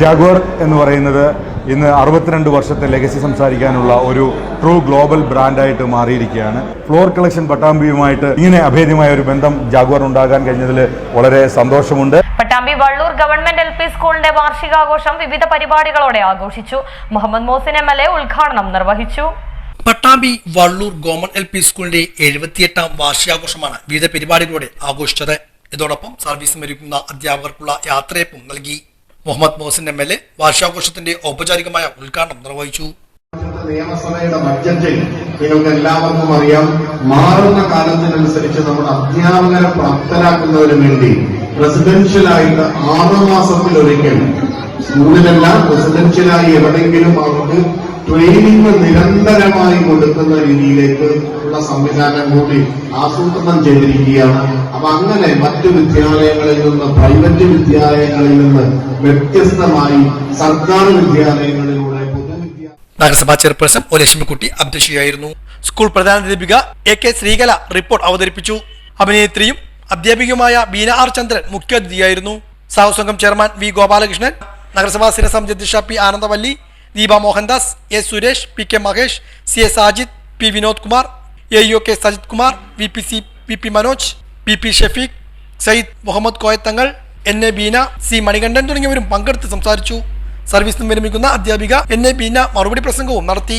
Jaguar എന്ന് പറയുന്നത് ഇന്ന് അറുപത്തിരണ്ട് വർഷത്തെ ലെഗസി സംസാരിക്കാനുള്ള ഒരു ട്രൂ ഗ്ലോബൽ ബ്രാൻഡായിട്ട് മാറിയിരിക്കുകയാണ്. ഫ്ലോർ കളക്ഷൻ പട്ടാമ്പിയുമായിട്ട് ഇങ്ങനെ അഭേദ്യമായ ഒരു ബന്ധം ജാഗ്വർ ഉണ്ടാകാൻ കഴിഞ്ഞതിൽ വളരെ സന്തോഷമുണ്ട്. Pattambi Vallur government L P സ്കൂളിന്റെ വാർഷികാഘോഷം വിവിധ പരിപാടികളോടെ ആഘോഷിച്ചു. Muhammad Mohsin M L A ഉദ്ഘാടനം നിർവഹിച്ചു. Pattambi Vallur government L P സ്കൂളിന്റെ എഴുപത്തിയെട്ടാം വാർഷികാഘോഷമാണ് വിവിധ പരിപാടികളോടെ ആഘോഷിച്ചത്. ഇതോടൊപ്പം സർവീസ് മരിക്കുന്ന അധ്യാപകർക്കുള്ള യാത്രയപ്പും നൽകി. Muhammad Mohsin M L A വാർഷികാഘോഷത്തിന്റെ ഔപചാരികമായ ഉദ്ഘാടനം നിർവഹിച്ചു. നിയമസഭയുടെ ബഡ്ജറ്റിൽ നിങ്ങൾക്ക് എല്ലാവർക്കും അറിയാം മാറുന്ന കാലത്തിനനുസരിച്ച് നമ്മുടെ അധ്യാപകരെ പ്രാപ്തരാക്കുന്നതിന് വേണ്ടി റെസിഡൻഷ്യലായിട്ട് ആറ് മാസത്തിലൊരിക്കൽ സ്കൂളിലെല്ലാം റെസിഡൻഷ്യലായി എവിടെയെങ്കിലും അവർക്ക് ട്രെയിനിങ് നിരന്തരമായി കൊടുക്കുന്ന രീതിയിലേക്ക് ഉള്ള സംവിധാനം കൂടി ആസൂത്രണം ചെയ്തിരിക്കുകയാണ്. അപ്പൊ അങ്ങനെ മറ്റു വിദ്യാലയങ്ങളിൽ നിന്ന് പ്രൈവറ്റ് വിദ്യാലയങ്ങളിൽ നിന്ന് വ്യത്യസ്തമായി സർക്കാർ വിദ്യാലയങ്ങളിലൂടെ നഗരസഭാ ചെയർപേഴ്സൺ ഒ ലക്ഷ്മിക്കുട്ടി അധ്യക്ഷയായിരുന്നു. സ്കൂൾ പ്രധാനാധ്യാപിക എ കെ ശ്രീകല റിപ്പോർട്ട് അവതരിപ്പിച്ചു. അഭിനേത്രിയും അധ്യാപികയുമായ ബീന ആർ ചന്ദ്രൻ മുഖ്യാതിഥിയായിരുന്നു. സാഹുസംഘം ചെയർമാൻ വി ഗോപാലകൃഷ്ണൻ നഗരസഭാ സ്ഥിരസമിതി അധ്യക്ഷ P Anandavalli Deepa Mohandas S Suresh P K Mahesh C A Sajid P Vinod Kumar A U K Sajith Kumar V P C P P Manoj P P Shafeeq Sayyid Muhammad Koyathangal N A Beena C Manikandan തുടങ്ങിയവരും പങ്കെടുത്ത് സംസാരിച്ചു. സർവീസിൽ നിന്ന് വിരമിക്കുന്ന അധ്യാപിക N A Beena മറുപടി പ്രസംഗവും നടത്തി.